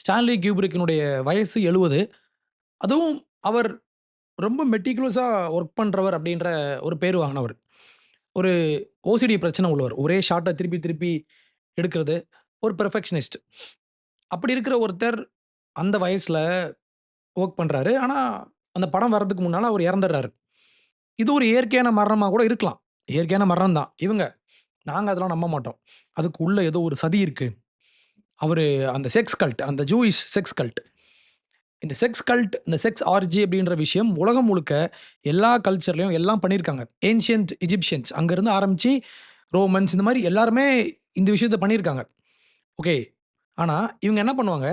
Stanley கியூபிரிக்கினுடைய வயசு 70. அதுவும் அவர் ரொம்ப மெட்டிகுலஸாக ஒர்க் பண்ணுறவர் அப்படின்ற ஒரு பேர் வாங்கினவர். ஒரு ஓசிடி பிரச்சனை உள்ளவர். ஒரே ஷார்ட்டை திருப்பி திருப்பி எடுக்கிறது. ஒரு பெர்ஃபெக்ஷனிஸ்ட். அப்படி இருக்கிற ஒருத்தர் அந்த வயசில் ஒர்க் பண்ணுறாரு ஆனால் அந்த படம் வர்றதுக்கு முன்னால் அவர் இறந்துடுறாரு. இது ஒரு இயற்கையான மரணமாக கூட இருக்கலாம். இயற்கையான மரணம் தான். இவங்க, நாங்கள் அதெல்லாம் நம்ப மாட்டோம். அதுக்கு உள்ளே ஏதோ ஒரு சதி இருக்குது அவர் அந்த செக்ஸ் கல்ட், அந்த ஜூயிஷ் செக்ஸ் கல்ட். இந்த செக்ஸ் கல்ட், இந்த செக்ஸ் ஆர்ஜி அப்படின்ற விஷயம் உலகம் முழுக்க எல்லா கல்ச்சர்லையும் எல்லாம் பண்ணியிருக்காங்க. ஏன்ஷியன்ட் எஜிப்ஷியன்ஸ் அங்கேருந்து ஆரம்பித்து ரோமன்ஸ் இந்த மாதிரி எல்லாருமே இந்த விஷயத்த பண்ணியிருக்காங்க. ஓகே. ஆனால் இவங்க என்ன பண்ணுவாங்க,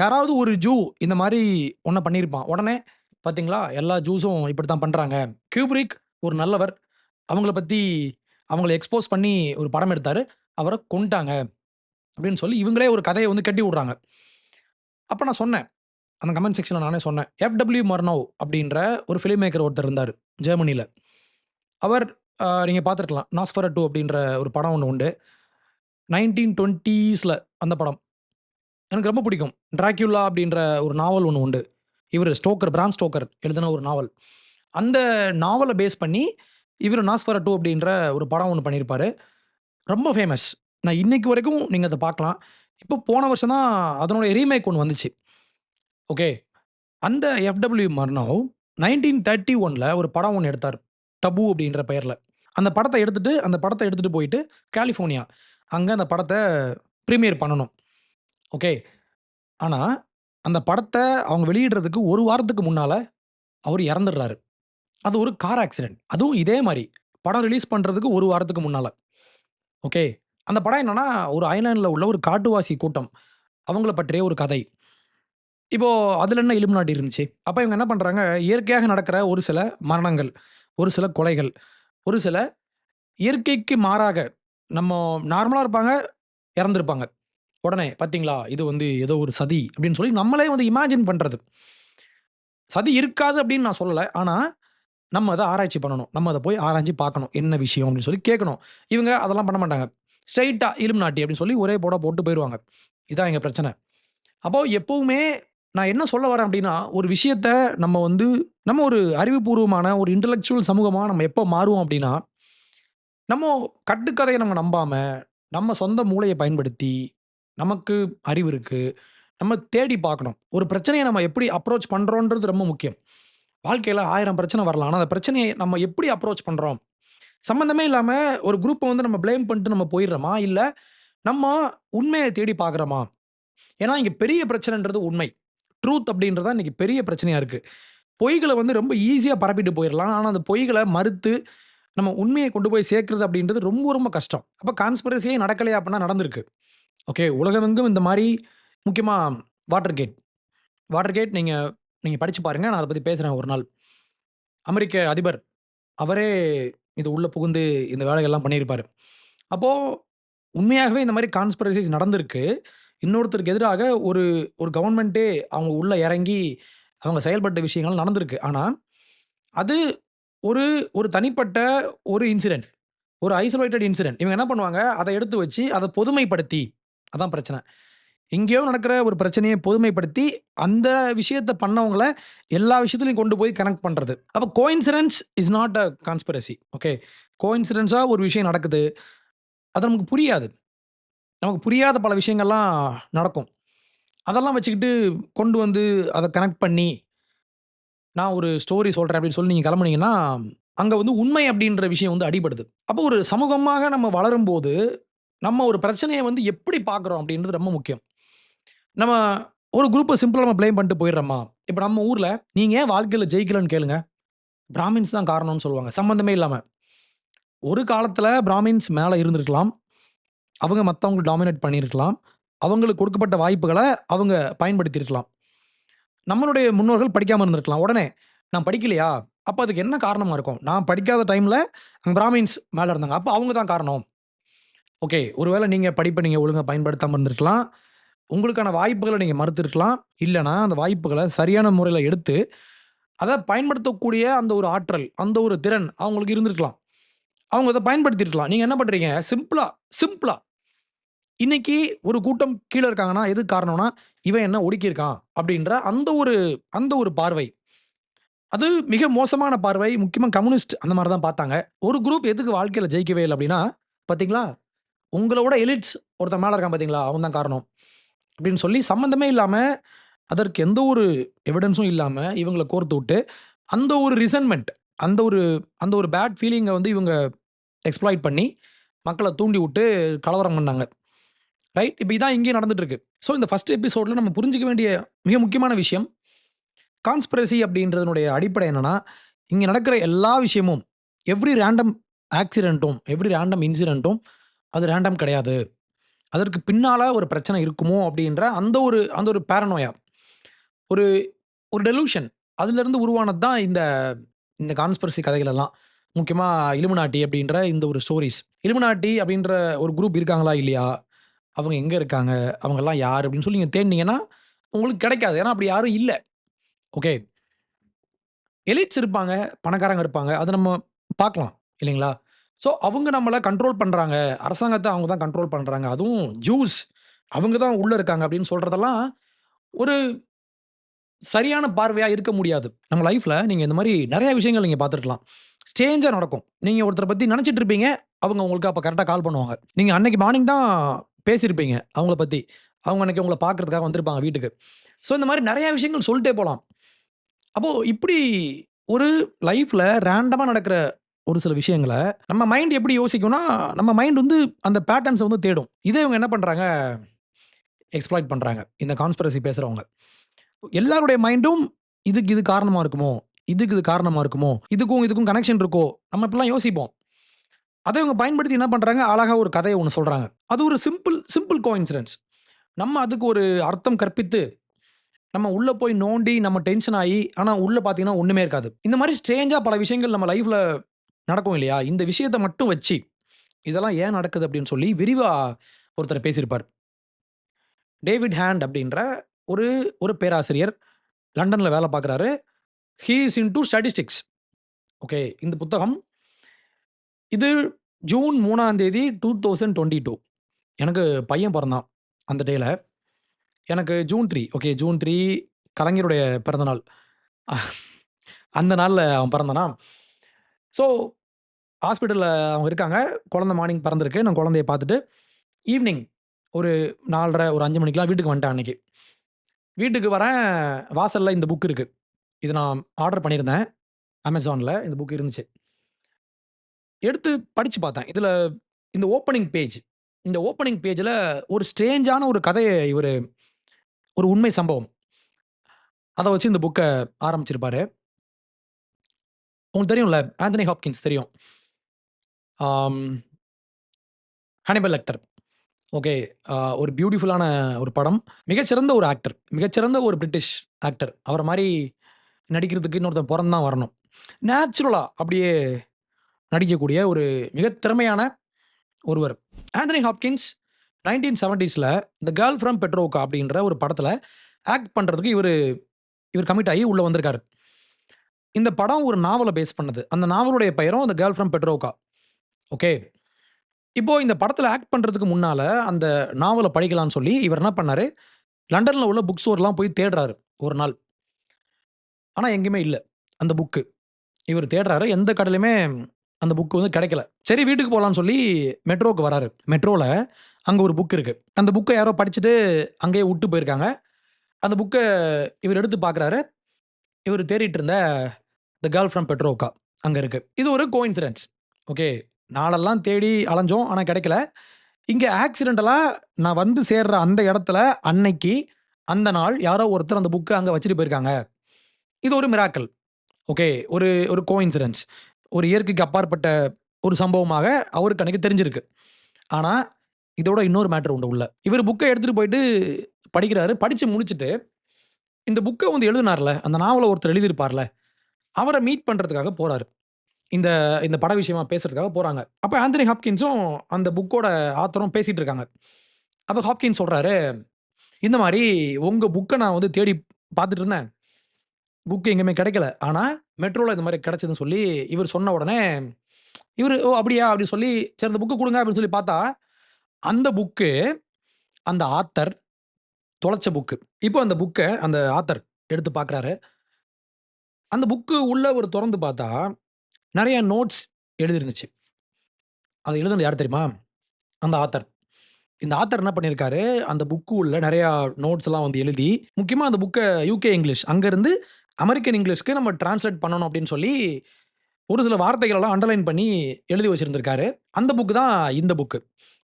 யாராவது ஒரு ஜூ இந்த மாதிரி ஒன்றை பண்ணியிருப்பான். உடனே பார்த்தீங்களா, எல்லா ஜூஸும் இப்படி தான் பண்ணுறாங்க கியூப்ரிக் ஒரு நல்லவர். அவங்கள பற்றி அவங்கள எக்ஸ்போஸ் பண்ணி ஒரு படம் எடுத்தார் அவரை கொண்டாங்க அப்படின்னு சொல்லி இவங்களே ஒரு கதையை வந்து கட்டி விடுறாங்க. அப்போ நான் சொன்னேன். அந்த கமெண்ட் செக்ஷனில் நானே சொன்னேன். எஃப்.டபிள்யூ. மர்னோ அப்படின்ற ஒரு ஃபிலிம் மேக்கர் ஒருத்தர் இருந்தார் ஜெர்மனியில் அவர் நீங்கள் பார்த்துருக்கலாம் பார்த்திருக்கலாம். டூ அப்படின்ற ஒரு படம் ஒன்று உண்டு. 1920ஸ்ல அந்த படம். எனக்கு ரொம்ப பிடிக்கும். ட்ராக்யூலா அப்படின்ற ஒரு நாவல் ஒன்று உண்டு. இவரு ஸ்டோக்கர், பிரான் ஸ்டோக்கர் எழுதின ஒரு நாவல். அந்த நாவலை பேஸ் பண்ணி இவரு டூ அப்படின்ற ஒரு படம் ஒன்று பண்ணியிருப்பாரு. ரொம்ப ஃபேமஸ். நான் இன்னைக்கு வரைக்கும் நீங்க அத பார்க்கலாம். இப்போ போன வருஷம் தான் அதனுடைய ரீமேக் ஒண்ணு வந்துச்சு. ஓகே. அந்த எஃப்.டபிள்யூ. மர்னோவ் 1931ல ஒரு படம் ஒண்ணு எடுத்தாரு. டபு அப்படின்ற பெயர்ல. அந்த படத்த எடுத்துட்டு அந்த படத்த எடுத்துட்டு போயிட்டு கலிஃபோர்னியா, அங்க அந்த படத்த பிரீமியர் பண்ணணும். ஓகே. ஆனா, அந்த படத்த அவங்க வெளியிடுறதுக்கு 1 வாரத்துக்கு முன்னால அவரு இறந்துடுறாரு. அது ஒரு கார் ஆக்சிடென்ட். அதுவும் இதே மாரி. படம் ரிலீஸ் பண்றதுக்கு 1 வாரத்துக்கு முன்னால. ஓகே. அந்த படம் என்னன்னா, ஒரு ஐலேண்ட்ல உள்ள ஒரு காட்டுவாசி கூட்டம். அவங்கள பற்றிய ஒரு கதை. இப்போ அதுல என்ன இல்லுமினாட்டி இருந்துச்சு. அப்ப இவங்க என்ன பண்றாங்க, இயற்கையாக நடக்கிற ஒரு சில மரணங்கள், ஒரு சில கொலைகள், ஒரு சில இயற்கைக்கு மாறாக நம்ம நார்மலா இருப்பாங்க, இறந்திருப்பாங்க. உடனே பார்த்தீங்களா, இது வந்து ஏதோ ஒரு சதி அப்படின்னு சொல்லி நம்மளே வந்து இமேஜின் பண்றது. சதி இருக்காது அப்படின்னு நான் சொல்லல. ஆனா, நம்ம அத ஆராய்ச்சி பண்ணணும். நம்ம அத போய் ஆராய்ஞ்சு பார்க்கணும். என்ன விஷயம் அப்படின்னு சொல்லி கேட்கணும். இவங்க அதெல்லாம் பண்ண மாட்டாங்க. ஸ்ட்ரைட்டா இலும் நாட்டி அப்படின்னு சொல்லி ஒரே போட போட்டு போயிடுவாங்க இதான் எங்கள் பிரச்சனை. அப்போது எப்போவுமே நான் என்ன சொல்ல வரேன் அப்படின்னா, ஒரு விஷயத்த நம்ம வந்து நம்ம ஒரு அறிவுபூர்வமான ஒரு இன்டலெக்சுவல் சமூகமாக நம்ம எப்போ மாறுவோம் அப்படின்னா, நம்ம கட்டுக்கதையை நம்ம நம்பாமல் நம்ம சொந்த மூளையை பயன்படுத்தி, நமக்கு அறிவு இருக்குது நம்ம தேடி பார்க்கணும். ஒரு பிரச்சனையை நம்ம எப்படி அப்ரோச் பண்ணுறோன்றது ரொம்ப முக்கியம். வாழ்க்கையில் ஆயிரம் பிரச்சனை வரலாம். ஆனால் அந்த பிரச்சனையை நம்ம எப்படி அப்ரோச் பண்ணுறோம் சம்மந்தமே இல்லாம ஒரு குரூப்பை வந்து நம்ம ப்ளேம் பண்ணிட்டு நம்ம போயிடுறோமா? இல்ல நம்ம உண்மையை தேடி பார்க்குறோமா? ஏன்னா, இங்க பெரிய பிரச்சனைன்றது உண்மை. ட்ரூத் அப்படின்றது தான் இன்னைக்கு பெரிய பிரச்சனையா இருக்கு. பொய்களை வந்து ரொம்ப ஈஸியா பரப்பிட்டு போயிடலாம் ஆனா, அந்த பொய்களை மறுத்து நம்ம உண்மையை கொண்டு போய் சேர்க்கறது அப்படின்றது ரொம்ப ரொம்ப கஷ்டம். அப்ப கான்ஸ்பிரசியே நடக்கலையா அப்படின்னா நடந்திருக்கு. ஓகே. உலகமெங்கும் இந்த மாதிரி முக்கியமா வாட்டர் கேட். வாட்டர் கேட் நீங்க நீங்க படிச்சு பாருங்க. நான் அதை பத்தி பேசுறேன் ஒரு நாள். அமெரிக்க அதிபர். அவரே இது உள்ளே புகுந்து இந்த வேலைகள்லாம் பண்ணியிருப்பாரு. அப்போ உண்மையாகவே இந்த மாதிரி கான்ஸ்பிரசிஸ் நடந்திருக்கு. இன்னொருத்தருக்கு எதிராக ஒரு ஒரு கவர்ன்மென்ட்டே அவங்க உள்ள இறங்கி அவங்க செயல்பட்ட விஷயங்கள் நடந்திருக்கு. ஆனா, அது ஒரு ஒரு தனிப்பட்ட ஒரு இன்சிடென்ட். ஒரு ஐசோலேட்டட் இன்சிடென்ட். இவங்க என்ன பண்ணுவாங்க, அத எடுத்து வச்சு அத பொதுமைப்படுத்தி அதான் பிரச்சனை. எங்கேயோ நடக்கிற ஒரு பிரச்சனையை பொதுமைப்படுத்தி, அந்த விஷயத்த பண்ணவங்கள எல்லா விஷயத்துலையும் கொண்டு போய் கனெக்ட் பண்ணுறது அப்போ coincidence is not a conspiracy. Okay. கோயின்சிடன்ஸாக ஒரு விஷயம் நடக்குது. அது நமக்கு புரியாது. நமக்கு புரியாத பல விஷயங்கள்லாம் நடக்கும். அதெல்லாம் வச்சுக்கிட்டு கொண்டு வந்து அதை கனெக்ட் பண்ணி நான் ஒரு ஸ்டோரி சொல்கிறேன் அப்படின்னு சொல்லி நீங்கள் கிளம்புனீங்கன்னா, அங்கே வந்து உண்மை அப்படின்ற விஷயம் வந்து அடிபடுது. அப்போ ஒரு சமூகமாக நம்ம வளரும்போது, நம்ம ஒரு பிரச்சனையை வந்து எப்படி பார்க்குறோம் அப்படின்றது ரொம்ப முக்கியம். நம்ம ஒரு குரூப்பை சிம்பிளாக நம்ம ப்ளேம் பண்ணிட்டு போயிடுறோமா? இப்போ நம்ம ஊரில் நீங்கள் ஏன் வாழ்க்கையில் ஜெயிக்கலன்னு கேளுங்க. பிராமின்ஸ் தான் காரணம்னு சொல்லுவாங்க. சம்மந்தமே இல்லாமல் ஒரு காலத்தில் பிராமின்ஸ் மேலே இருந்திருக்கலாம். அவங்க மற்றவங்களுக்கு டாமினேட் பண்ணியிருக்கலாம். அவங்களுக்கு கொடுக்கப்பட்ட வாய்ப்புகளை அவங்க பயன்படுத்தியிருக்கலாம். நம்மளுடைய முன்னோர்கள் படிக்காமல் இருந்திருக்கலாம். உடனே நான் படிக்கலையா? அப்போ அதுக்கு என்ன காரணமாக இருக்கும்? நான் படிக்காத டைமில் அங்கே பிராமின்ஸ் மேலே இருந்தாங்க. அப்போ அவங்க தான் காரணம். ஓகே. ஒருவேளை நீங்கள் படிப்பை நீங்கள் ஒழுங்காக பயன்படுத்தாமல் இருந்திருக்கலாம். உங்களுக்கான வாய்ப்புகளை நீங்கள் மறுத்துருக்கலாம் இல்லைனா அந்த வாய்ப்புகளை சரியான முறையில் எடுத்து, அதை பயன்படுத்தக்கூடிய அந்த ஒரு ஆற்றல், அந்த ஒரு திறன் அவங்களுக்கு இருந்திருக்கலாம். அவங்க அதை பயன்படுத்தியிருக்கலாம். நீங்கள் என்ன பண்ணுறீங்க சிம்பிளாக சிம்பிளாக இன்னைக்கு ஒரு கூட்டம் கீழே இருக்காங்கன்னா, எதுக்கு காரணம்னா, "இவன் என்ன ஒடுக்கியிருக்கான்" அப்படின்ற அந்த ஒரு அந்த ஒரு பார்வை. அது மிக மோசமான பார்வை. முக்கியமாக கம்யூனிஸ்ட் அந்த மாதிரி தான் பார்த்தாங்க. ஒரு குரூப் எதுக்கு வாழ்க்கையில் ஜெயிக்கவே இல்லை அப்படின்னா, "பார்த்தீங்களா, உங்களோட எலிட்ஸ் ஒருத்தன் மேலே இருக்கான் பார்த்தீங்களா, அவன் தான் காரணம்." அப்படின்னு சொல்லி சம்மந்தமே இல்லாமல் அதற்கு எந்த ஒரு எவிடன்ஸும் இல்லாமல் இவங்களை கோர்த்து கோர்த்துவிட்டு, அந்த ஒரு ரிசன்மெண்ட் அந்த ஒரு அந்த ஒரு பேட் ஃபீலிங்கை வந்து இவங்க எக்ஸ்ப்ளாய்ட் பண்ணி, மக்கள தூண்டிவிட்டு கலவரம் பண்ணாங்க. ரைட்? இப்போ இதான் இங்கேயும் நடந்துட்டு இருக்கு. ஸோ இந்த ஃபர்ஸ்ட் எபிசோட்ல நம்ம புரிஞ்சிக்க வேண்டிய மிக முக்கியமான விஷயம், கான்ஸ்பிரசி அப்படின்றதனுடைய அடிப்படை என்னன்னா, இங்கே நடக்கிற எல்லா விஷயமும், எவ்ரி ரேண்டம் ஆக்சிடெண்ட்டும் எவ்ரி ரேண்டம் இன்சிடென்ட்டும் அது ரேண்டம் கிடையாது. அதற்கு பின்னால ஒரு பிரச்சனை இருக்குமோ அப்படின்ற அந்த ஒரு அந்த ஒரு பேரனோயா ஒரு ஒரு டெலூஷன். அதிலிருந்து உருவானது தான் இந்த இந்த கான்ஸ்பரசி கதைகளெல்லாம் முக்கியமாக இலுமினாட்டி அப்படின்ற இந்த ஒரு ஸ்டோரிஸ் இலுமினாட்டி அப்படின்ற ஒரு குரூப் இருக்காங்களா இல்லையா? அவங்க எங்கே இருக்காங்க? அவங்கெல்லாம் யார்? அப்படின்னு சொல்லி நீங்கள் தேடினீங்கன்னா உங்களுக்கு கிடைக்காது. ஏன்னா அப்படி யாரும் இல்லை ஓகே. எலிட்ஸ் இருப்பாங்க, பணக்காரங்க இருப்பாங்க. அதை நம்ம பார்க்கலாம். இல்லைங்களா? ஸோ அவங்க நம்மள கண்ட்ரோல் பண்றாங்க. அரசாங்கத்த அவங்க தான் கண்ட்ரோல் பண்றாங்க. அதுவும் ஜூஸ் அவங்க தான் உள்ள இருக்காங்க அப்படின்னு சொல்றதெல்லாம், ஒரு சரியான பார்வையா இருக்க முடியாது. நம்ம லைஃப்ல நீங்க இந்த மாரி நெறைய விஷயங்கள் நீங்க பார்த்துருக்கலாம். ஸ்ட்ரேஞ்சா நடக்கும். நீங்க ஒருத்தர பத்தி நெனச்சிட்டு இருப்பீங்க. அவங்க உங்களுக்கு அப்ப கரெக்ட்டா கால் பண்ணுவாங்க. நீங்க அன்னைக்கு மார்னிங் தான் பேசியிருப்பீங்க அவங்கள பத்தி. அவங்க அன்னைக்கு உங்கள பார்க்கறதுக்காக வந்திருப்பாங்க வீட்டுக்கு. ஸோ இந்த மாரி நெறைய விஷயங்கள் சொல்ட்டே போலாம். அப்போ இப்படி ஒரு லைஃப்ல ரேண்டமா நடக்கிற ஒரு சில விஷயங்களை நம்ம மைண்ட் எப்படி யோசிக்கும்னா, நம்ம மைண்ட் வந்து அந்த பேட்டர்ன்ஸை வந்து தேடும். இதை இவங்க என்ன பண்ணுறாங்க எக்ஸ்ப்ளாய்ட் பண்ணுறாங்க இந்த கான்ஸ்பிரசி பேசுகிறவங்க எல்லாருடைய மைண்டும் இதுக்கு இது காரணமாக இருக்குமோ? இதுக்கு இது காரணமாக இருக்குமோ? இதுக்கும் இதுக்கும் கனெக்ஷன் இருக்கோ? நம்ம இப்படிலாம் யோசிப்போம். அதை இவங்க பயன்படுத்தி என்ன பண்ணுறாங்க அழகாக ஒரு கதையை ஒன்று சொல்கிறாங்க அது ஒரு சிம்பிள் சிம்பிள் கோஇன்சிடென்ஸ். நம்ம அதுக்கு ஒரு அர்த்தம் கற்பித்து, நம்ம உள்ளே போய் நோண்டி, நம்ம டென்ஷன் ஆகி ஆனால் உள்ளே பார்த்தீங்கன்னா ஒன்றுமே இருக்காது. இந்த மாதிரி ஸ்ட்ரேஞ்சாக பல விஷயங்கள் நம்ம லைஃப்பில் நடக்கும் இல்லையா? இந்த விஷயத்த மட்டும் வச்சு, இதெல்லாம் ஏன் நடக்குது அப்படின்னு சொல்லி விரிவாக ஒருத்தர் பேசியிருப்பார். டேவிட் ஹேண்ட் அப்படின்ற ஒரு ஒரு பேராசிரியர். லண்டனில் வேலை பார்க்குறாரு. He's is to statistics. Okay. இந்த புத்தகம் இது ஜூன் மூணாம் தேதி 2022 எனக்கு பையன் பிறந்தான் அந்த டேல. எனக்கு June three okay June three கலைஞருடைய பிறந்தநாள் அந்த நாளில் அவன் பிறந்தனா ஸோ ஹாஸ்பிட்டலில் அவங்க இருக்காங்க. குழந்தை மார்னிங் பறந்துருக்கு நான் குழந்தைய பார்த்துட்டு, ஈவினிங் ஒரு 4:30 ஒரு அஞ்சு மணிக்கெலாம் வீட்டுக்கு வந்துட்டேன் அன்னைக்கு. வீட்டுக்கு வரேன், வாசலில் இந்த புக் இருக்குது இது நான் ஆர்டர் பண்ணியிருந்தேன். அமேசானில் இந்த புக் இருந்துச்சு. எடுத்து படித்து பார்த்தேன். இதில் இந்த ஓப்பனிங் பேஜ். இந்த ஓப்பனிங் பேஜில் ஒரு ஸ்ட்ரேஞ்சான ஒரு கதையை இவர் ஒரு உண்மை சம்பவம். அதை வச்சு இந்த புக்கை ஆரம்பிச்சிருப்பாரு. உங்களுக்கு தெரியும்ல, ஆந்தனி ஹாப்கின்ஸ் தெரியும். Hannibal actor Lecter. ஓகே. ஒரு பியூட்டிஃபுல்லான ஒரு படம். மிகச்சிறந்த ஒரு ஆக்டர். மிகச்சிறந்த ஒரு பிரிட்டிஷ் ஆக்டர். அவரை மாதிரி நடிக்கிறதுக்கு இன்னொருத்தன் பிறந்தான் தான் வரணும். நேச்சுரலாக அப்படியே நடிக்கக்கூடிய ஒரு மிக திறமையான ஒருவர். ஆந்தனி ஹாப்கின்ஸ் நைன்டீன் செவன்டீஸில் இந்த கேர்ள் ஃப்ரம் பெட்ரோக்கா" அப்படின்ற ஒரு படத்தில் ஆக்ட் பண்ணுறதுக்கு இவரு இவர் கமிட் ஆகி உள்ளே வந்திருக்காரு. இந்த படம் ஒரு நாவலை பேஸ் பண்ணது. அந்த நாவலுடைய பெயரும் அந்த கேர்ள் ஃப்ரம் பெட்ரோக்கா". ஓகே. இப்போ இந்த படத்தில் ஆக்ட் பண்ணுறதுக்கு முன்னால் அந்த நாவலை படிக்கலாம்னு சொல்லி இவர் என்ன பண்ணார் லண்டனில் உள்ள புக் ஸ்டோர்லாம் போய் தேடுறாரு ஒரு நாள். ஆனால் எங்கேயுமே இல்லை அந்த புக்கு. இவர் தேடுறாரு. எந்த கடையிலுமே அந்த புக்கு வந்து கிடைக்கல. சரி வீட்டுக்கு போகலான்னு சொல்லி மெட்ரோக்கு வராரு. மெட்ரோவில் அங்கே ஒரு புக் இருக்குது அந்த புக்கை யாரோ படிச்சுட்டு அங்கேயே விட்டு போயிருக்காங்க. அந்த புக்கை இவர் எடுத்து பார்க்குறாரு. இவர் தேடிட்டு இருந்த த கேர்ள் ஃப்ரம் பெட்ரோக்கா" அங்கே இருக்குது இது ஒரு கோஇன்சிடென்ஸ். ஓகே. நாளெல்லாம் தேடி அலைஞ்சோம். ஆனால் கிடைக்கல. இங்கே ஆக்சிடென்டலாக நான் வந்து சேர்ற அந்த இடத்துல அன்னைக்கு, அந்த நாள் யாரோ ஒருத்தர் அந்த புக்கை அங்கே வச்சுட்டு போயிருக்காங்க. இது ஒரு மிராக்கல் ஓகே. ஒரு ஒரு கோஇன்சிடென்ஸ். ஒரு இயற்கைக்கு அப்பாற்பட்ட ஒரு சம்பவமாக அவருக்கு அன்னைக்கு தெரிஞ்சிருக்கு. ஆனால் இதோட இன்னொரு மேட்டர் உண்டு உள்ள. இவர் புக்கை எடுத்துகிட்டு போயிட்டு படிக்கிறாரு. படித்து முடிச்சுட்டு, இந்த புக்கை வந்து எழுதினார்ல, அந்த நாவலை ஒருத்தர் எழுதியிருப்பார்ல, அவரை மீட் பண்ணுறதுக்காக போகிறாரு இந்த இந்த பட விஷயமா பேசுறதுக்காக போகிறாங்க அப்போ ஆந்தனி ஹாப்கின்ஸும் அந்த புக்கோட ஆத்தரும் பேசிகிட்டு இருக்காங்க. அப்போ ஹாப்கின்ஸ் சொல்கிறாரு "இந்த மாதிரி உங்கள் புக்கை நான் வந்து தேடி பார்த்துட்டு இருந்தேன். புக்கு எங்கேயுமே கிடைக்கல. ஆனால் மெட்ரோவில் இந்த மாதிரி கிடைச்சதுன்னு" சொல்லி இவர் சொன்ன உடனே, இவர் "ஓ! அப்படியா?" அப்படின்னு சொல்லி, "சரி அந்த புக்கு கொடுங்க அப்படின்னு சொல்லி பார்த்தா, அந்த புக்கு அந்த ஆத்தர் தொலைச்ச புக்கு. இப்போ அந்த புக்கை அந்த ஆத்தர் எடுத்து பார்க்குறாரு. அந்த புக்கு உள்ள ஒரு திறந்து பார்த்தா, நிறைய நோட்ஸ் எழுதிருந்துச்சு. அதை எழுதுனது யார் தெரியுமா? அந்த ஆத்தர். இந்த ஆத்தர் என்ன பண்ணியிருக்காரு, அந்த புக்கு உள்ள நெறையா நோட்ஸ்லாம் வந்து எழுதி, முக்கியமாக அந்த புக்கை யுகே இங்கிலீஷ் அங்கேருந்து அமெரிக்கன் இங்கிலீஷ்க்கு நம்ம டிரான்ஸ்லேட் பண்ணணும் அப்படின்னு சொல்லி, ஒரு சில வார்த்தைகளெல்லாம் அண்டர்லைன் பண்ணி எழுதி வச்சுருந்துருக்காரு அந்த புக்கு தான் இந்த புக்கு.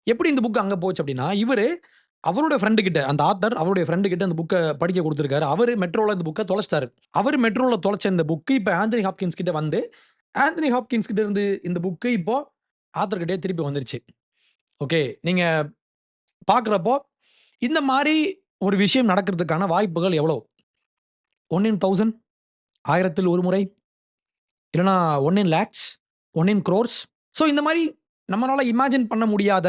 எப்படி இந்த புக்கு அங்கே போச்சு அப்படின்னா, இவர் அவருடைய ஃப்ரெண்டு கிட்ட அந்த ஆத்தர் அவருடைய ஃப்ரெண்டு கிட்ட அந்த புக்கை படிக்க கொடுத்துருக்காரு அவரு மெட்ரோல இந்த புக்கை தொலைச்சிட்டாரு அவர் மெட்ரோல தொலைச்ச இந்த புக் இப்போ ஆந்தனி ஹாப்கின்ஸ் கிட்ட வந்து, ஆந்தனி ஹாப்கின்ஸ் கிட்ட இருந்து இந்த புக்கு இப்போ ஆத்தர்கிட்டே திருப்பி வந்துருச்சு. ஓகே. நீங்க பார்க்குறப்போ, இந்த மாதிரி ஒரு விஷயம் நடக்கிறதுக்கான வாய்ப்புகள் எவ்வளோ? ஒன் இன் 1000 1000ல் ஒரு முறை. இல்லைனா one in lakhs, one in crores so இந்த மாதிரி நம்மளால் இமேஜின் பண்ண முடியாத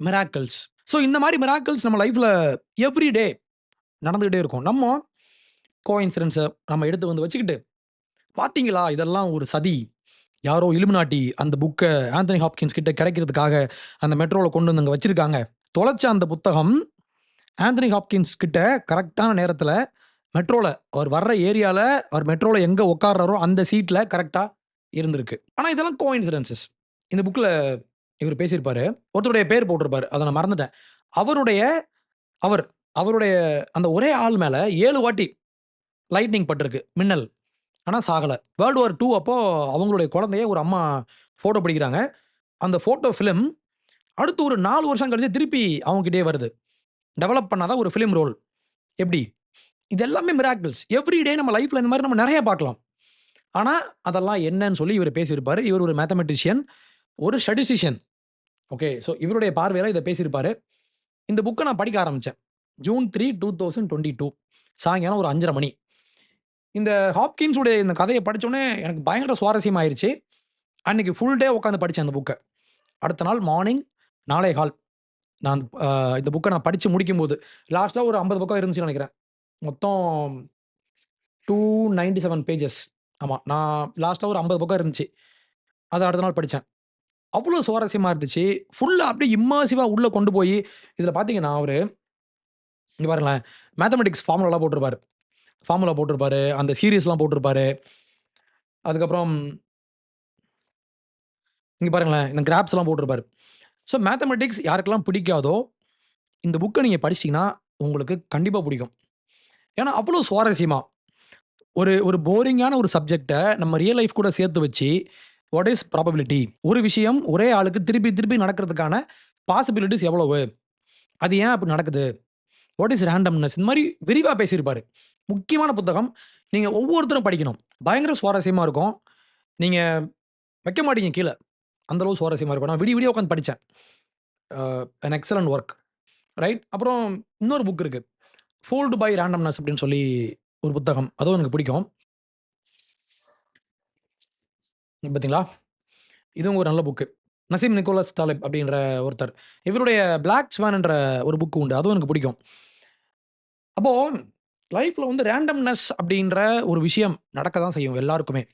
மிராக்கிள்ஸ். ஸோ இந்த மாதிரி மிராக்கிள்ஸ் நம்ம லைஃப்பில் எவ்ரி டே நடந்துக்கிட்டே இருக்கும். நம்ம கோஇன்சிடென்ஸ நம்ம எடுத்து வந்து வச்சுக்கிட்டு, "பார்த்தீங்களா இதெல்லாம் ஒரு சதி. யாரோ இலுமினாட்டி அந்த புக்கை ஆந்தனி ஹாப்கின்ஸ் கிட்ட கிடைக்கிறதுக்காக அந்த மெட்ரோவில் கொண்டு வந்து அங்கே வச்சுருக்காங்க தொலைச்ச அந்த புத்தகம் ஆந்தனி ஹாப்கின்ஸ் கிட்ட கரெக்டான நேரத்தில் மெட்ரோவில் அவர் வர்ற ஏரியாவில் அவர் மெட்ரோவில் எங்கே உட்காடுறாரோ அந்த சீட்டில் கரெக்டாக இருந்திருக்கு. ஆனால் இதெல்லாம் கோஇன்சிடென்ஸஸ். இந்த புக்கில் இவர் பேசியிருப்பாரு. ஒருத்தருடைய பேர் போட்டிருப்பாரு. அதை நான் மறந்துட்டேன். அவருடைய அவர் அவருடைய அந்த ஒரே ஆள் மேல ஏழு வாட்டி லைட்னிங் பட்டிருக்கு. மின்னல். ஆனால் சாகலை வேர்ல்டு வார் டூ அப்போ அவங்களுடைய குழந்தைய ஒரு அம்மா ஃபோட்டோ பிடிக்கிறாங்க. அந்த ஃபோட்டோ ஃபிலிம் அடுத்து ஒரு நாலு வருஷம் கழிச்சு திருப்பி அவங்ககிட்டே வருது. டெவலப் பண்ணாதான் ஒரு ஃபிலிம் ரோல். எப்படி? இது எல்லாமே மிராக்கிள்ஸ். எவ்ரி டே நம்ம லைஃப்பில் இந்த மாதிரி நம்ம நிறைய பார்க்கலாம். ஆனால் அதெல்லாம் என்னன்னு சொல்லி இவர் பேசியிருப்பார் இவர் ஒரு மேத்தமெட்டிஷியன். ஒரு ஸ்டடிசிஷியன் ஓகே. ஸோ இவருடைய பார்வையில் இதை பேசியிருப்பாரு. இந்த புக்கை நான் படிக்க ஆரம்பித்தேன் ஜூன் 3, 2022 சாயங்காலம் ஒரு 5:30 மணி. இந்த ஹாப்கின்ஸுடைய இந்த கதையை படித்தோடனே எனக்கு பயங்கர சுவாரஸ்யமாயிருச்சு. அன்றைக்கி ஃபுல் டே உட்காந்து படித்தேன் அந்த புக்கை அடுத்த நாள் மார்னிங் 4:15 நான் இந்த புக்கை நான் படிச்சு முடிக்கும்போது, லாஸ்ட்டாக ஒரு 50 பக்கம் இருந்துச்சுன்னு நினைக்கிறேன் மொத்தம் 297 பேஜஸ். ஆமாம் நான் லாஸ்ட்டாக ஒரு 50 பக்கம் இருந்துச்சு. அதை அடுத்த நாள் படித்தேன் அவ்வளோ சுவாரஸ்யமாக இருந்துச்சு. ஃபுல்லாக அப்படியே இம்மாசிவாக உள்ளே கொண்டு போய் இதில் பார்த்தீங்கன்னா, அவர் இங்கே பாருங்களேன். மேத்தமெட்டிக்ஸ் ஃபார்முலாலாம் போட்டிருப்பாரு. ஃபார்முலா போட்டிருப்பாரு. அந்த சீரியஸ்லாம் போட்டிருப்பாரு. அதுக்கப்புறம் இங்கே பாருங்களேன். இந்த கிராப்ஸ்லாம் போட்டிருப்பாரு. ஸோ மேத்தமெட்டிக்ஸ் யாருக்கெல்லாம் பிடிக்காதோ, இந்த புக்கை நீங்கள் படிச்சீங்கன்னா, உங்களுக்கு கண்டிப்பாக பிடிக்கும். ஏன்னா, அவ்வளோ சுவாரஸ்யமாக ஒரு ஒரு போரிங்கான ஒரு சப்ஜெக்டை நம்ம ரியல் லைஃப் கூட சேர்த்து வச்சு, வாட் இஸ் ப்ராபபிலிட்டி? ஒரு விஷயம் ஒரே ஆளுக்கு திருப்பி திருப்பி நடக்கிறதுக்கான பாசிபிலிட்டிஸ் எவ்வளவு? அது ஏன் அப்படி நடக்குது? What is randomness? இந்த மாதிரி விரிவாக பேசியிருப்பார் முக்கியமான புத்தகம். நீங்கள் ஒவ்வொருத்தரும் படிக்கணும். பயங்கர சுவாரஸ்யமாக இருக்கும். நீங்கள் வைக்க மாட்டீங்க கீழே அந்தளவு சுவாரஸ்யமாக இருக்கும். நான் விடிய விடிய உட்காந்து படித்தேன் a an excellent work right. அப்புறம் இன்னொரு புக் இருக்குது ஃபோல்டு பை ரேண்டம்னஸ் அப்படின்னு சொல்லி ஒரு புத்தகம். அதுவும் எனக்கு பிடிக்கும். பார்த்தீங்களா? இதுவும் ஒரு நல்ல புக்கு. நசீம் நிக்கோலஸ் தாலிப் அப்படின்ற ஒருத்தர். இவருடைய பிளாக் ஸ்வான்ன்ற ஒரு புக்கு உண்டு. அதுவும் எனக்கு பிடிக்கும். அப்போது லைஃப்பில் வந்து ரேண்டம்னஸ் அப்படின்ற ஒரு விஷயம் நடக்க தான் செய்யும் எல்லாருக்குமே.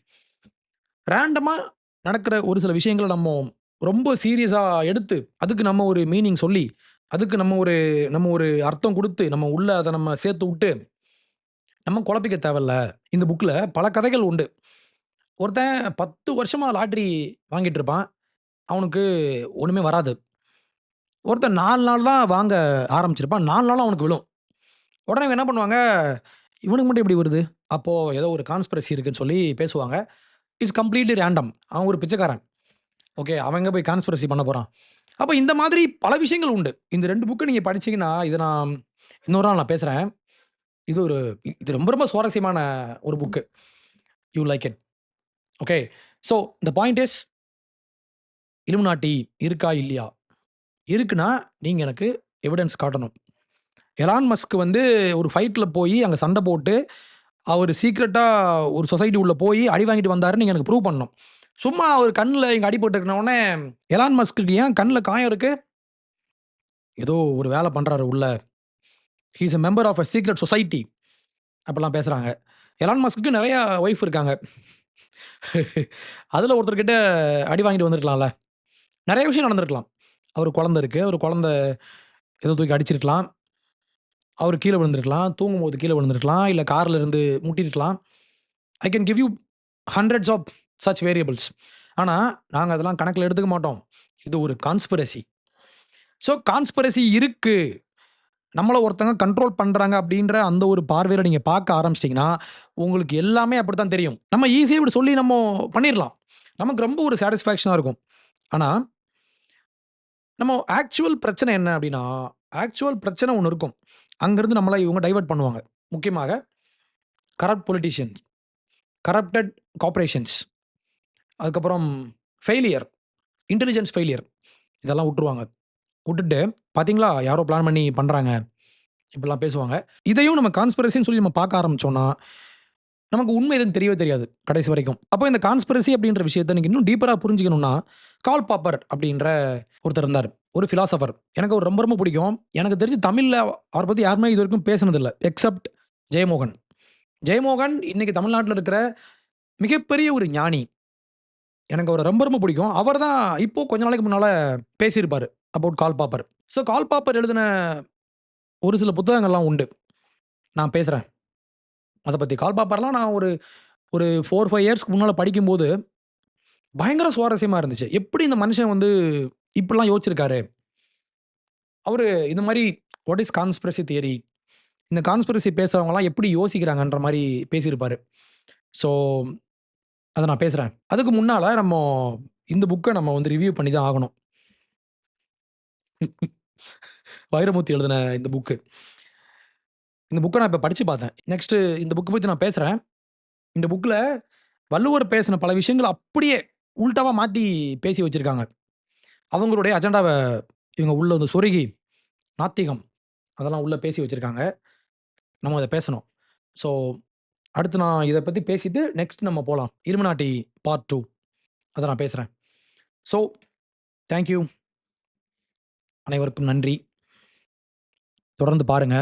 ரேண்டமாக நடக்கிற ஒரு சில விஷயங்களை நம்ம ரொம்ப சீரியஸாக எடுத்து, அதுக்கு நம்ம ஒரு மீனிங் சொல்லி, அதுக்கு நம்ம ஒரு நம்ம ஒரு அர்த்தம் கொடுத்து நம்ம உள்ள அதை நம்ம சேர்த்து விட்டு நம்ம குழப்பிக்க தேவையில்ல. இந்த புக்கில் பல கதைகள் உண்டு. ஒருத்தன் 10 வருஷமா லாட்ரி வாங்கிட்டு இருப்பான். அவனுக்கு ஒன்றுமே வராது. ஒருத்தன் நாலு நாள் தான் வாங்க ஆரம்பிச்சிருப்பான். நாலு நாளும் அவனுக்கு விழும். உடனே இவங்க என்ன பண்ணுவாங்க, இவனுக்கு மட்டும் எப்படி வருது? அப்போது ஏதோ ஒரு கான்ஸ்பிரசி இருக்குன்னு சொல்லி பேசுவாங்க. It's completely random. அவன் ஒரு பிச்சைக்காரன். ஓகே. அவன் போய் கான்ஸ்பிரசி பண்ண போகிறான் அப்போ இந்த மாதிரி பல விஷயங்கள் உண்டு. இந்த ரெண்டு புக்கு நீங்கள் படிச்சிங்கன்னா இதை நான் இன்னொரு நாள் நான் பேசுகிறேன் இது ஒரு இது ரொம்ப ரொம்ப சுவாரஸ்யமான ஒரு book. You like it. Okay. So the point is Illuminati இருக்கா? இல்லையா? இருக்குன்னா, நீங்கள் எனக்கு எவிடன்ஸ் காட்டணும். எலான் மஸ்க் வந்து ஒரு ஃபைட்டில் போய் அங்கே சண்டை போட்டு, அவர் சீக்ரெட்டாக ஒரு சொசைட்டி உள்ளே போய் அடி வாங்கிட்டு வந்தாருன்னு நீங்கள் எனக்கு ப்ரூவ் பண்ணணும். சும்மா அவர் கண்ணில் இங்கே அடிபட்டுருக்கனவுடனே எலான் மஸ்க்கு ஏன் கண்ணில் காயம் இருக்குது ஏதோ ஒரு வேலை பண்ணுறாரு உள்ள. He's is a member of a secret society. அப்படிலாம் பேசுகிறாங்க எலான் மஸ்க்குக்கு நிறையா ஒய்ஃப் இருக்காங்க. அதில் ஒருத்தர்கிட்ட அடி வாங்கிட்டு வந்திருக்கலாம்ல. நெறைய விஷயம் நடந்திருக்கலாம். அவருக்கு குழந்தை இருக்கு. ஒரு குழந்தை ஏதோ தூக்கி அடிச்சிருக்கலாம். அவரு கீழ விழுந்திருக்கலாம். தூங்கும்போது கீழ விழுந்திருக்கலாம். இல்ல கார்ல இருந்து முட்டியிருக்கலாம். I can give you hundreds of such variables. ஆனா, நாங்க அதெல்லாம் கணக்குல எடுத்துக்க மாட்டோம். இது ஒரு கான்ஸ்பிரசி. ஸோ கான்ஸ்பிரசி இருக்கு. நம்மளை ஒருத்தங்க கண்ட்ரோல் பண்ணுறாங்க அப்படின்ற அந்த ஒரு பார்வையில் நீங்கள் பார்க்க ஆரம்பிச்சிட்டிங்கன்னா உங்களுக்கு எல்லாமே அப்படி தான் தெரியும். நம்ம ஈஸியாக இப்படி சொல்லி நம்ம பண்ணிடலாம் நமக்கு ரொம்ப ஒரு சாட்டிஸ்ஃபேக்ஷனாக இருக்கும். ஆனால் நம்ம ஆக்சுவல் பிரச்சனை என்ன அப்படின்னா, ஆக்சுவல் பிரச்சனை ஒன்று இருக்கும். அங்கேருந்து நம்மளை இவங்க டைவர்ட் பண்ணுவாங்க. முக்கியமாக கரப்ட் பொலிட்டிஷியன்ஸ், கரப்டட் கார்பரேஷன்ஸ் அதுக்கப்புறம் ஃபெயிலியர், இன்டெலிஜென்ஸ் ஃபெயிலியர் இதெல்லாம் விட்டுருவாங்க விட்டுட்டு பார்த்தீங்களா, யாரோ பிளான் பண்ணி பண்ணுறாங்க இப்படிலாம் பேசுவாங்க. இதையும் நம்ம கான்ஸ்பிரசின்னு சொல்லி நம்ம பார்க்க ஆரம்பிச்சோம்னா, நமக்கு உண்மை எதுன்னு தெரியவே தெரியாது கடைசி வரைக்கும். அப்போ இந்த கான்ஸ்பிரசி அப்படின்ற விஷயத்த நீங்க இன்னும் டீப்பராக புரிஞ்சுக்கணும்னா, கால் பாப்பர் அப்படின்ற ஒருத்தர் இருந்தார் ஒரு ஃபிலாசபர் எனக்கு ஒரு ரொம்ப ரொம்ப பிடிக்கும். எனக்கு தெரிஞ்சு தமிழில் அவரை பற்றி யாருமே இது வரைக்கும் பேசினதில்லை எக்ஸப்ட் ஜெயமோகன். ஜெயமோகன் இன்றைக்கி தமிழ்நாட்டில் இருக்கிற மிகப்பெரிய ஒரு ஞானி. எனக்கு அவரை ரொம்ப ரொம்ப பிடிக்கும். அவர் தான் இப்போ கொஞ்ச நாளைக்கு முன்னால் பேசியிருப்பார் அபவுட் கால் பாப்பர். ஸோ கால் பாப்பர் எழுதின ஒரு சில புத்தகங்கள்லாம் உண்டு. நான் பேசுகிறேன் அதை பற்றி கால் பாப்பர்லாம் நான் ஒரு ஒரு 4, 5 இயர்ஸ்க்கு முன்னால் படிக்கும்போது, பயங்கர சுவாரஸ்யமாக இருந்துச்சு. எப்படி இந்த மனுஷன் வந்து இப்படிலாம் யோசிச்சிருக்காரு? அவர் இந்த மாதிரி வாட் இஸ் கான்ஸ்பிரசி தியரி? இந்த கான்ஸ்பிரசி பேசுகிறவங்கலாம் எப்படி யோசிக்கிறாங்கன்ற மாதிரி பேசியிருப்பார் ஸோ அதை நான் பேசுகிறேன் அதுக்கு முன்னால் நம்ம இந்த புக்கை நம்ம வந்து ரிவ்யூ பண்ணி தான் ஆகணும். வைரமூர்த்தி எழுதின இந்த புக்கு. இந்த புக்கை நான் இப்போ படித்து பார்த்தேன். நெக்ஸ்ட்டு இந்த புக்கை பற்றி நான் பேசுகிறேன் இந்த புக்கில் வள்ளுவர் பேசின பல விஷயங்கள் அப்படியே உள்டாவாக மாற்றி பேசி வச்சுருக்காங்க அவங்களுடைய அஜெண்டாவை இவங்க உள்ள வந்து சொருகி, நாத்திகம் அதெல்லாம் உள்ளே பேசி வச்சுருக்காங்க நம்ம அதை பேசணும். ஸோ அடுத்து நான் இதை பற்றி பேசிட்டு நெக்ஸ்ட் நம்ம போகலாம் இருமநாட்டி பார்ட் டூ அதை நான் பேசுகிறேன் ஸோ தேங்க் யூ. அனைவருக்கும் நன்றி. தொடர்ந்து பாருங்க.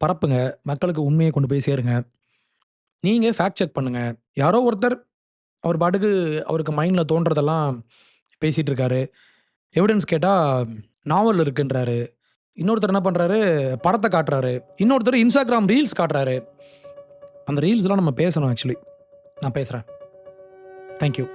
பரப்புங்க. மக்களுக்கு உண்மையை கொண்டு போய் சேருங்க. நீங்கள் ஃபேக்ட் செக் பண்ணுங்க. யாரோ ஒருத்தர் அவர் பாட்டுக்கு அவருக்கு மைண்டில் தோன்றதெல்லாம் பேசிகிட்டு இருக்காரு. எவிடன்ஸ் கேட்டால் நாவல் இருக்குன்றாரு. இன்னொருத்தர் என்ன பண்ணுறாரு படத்தை காட்டுறாரு. இன்னொருத்தர் இன்ஸ்டாகிராம் ரீல்ஸ் காட்டுறாரு. அந்த ரீல்ஸ்லாம் நம்ம பேசணும் ஆக்சுவலி. நான் பேசுகிறேன் தேங்க் யூ.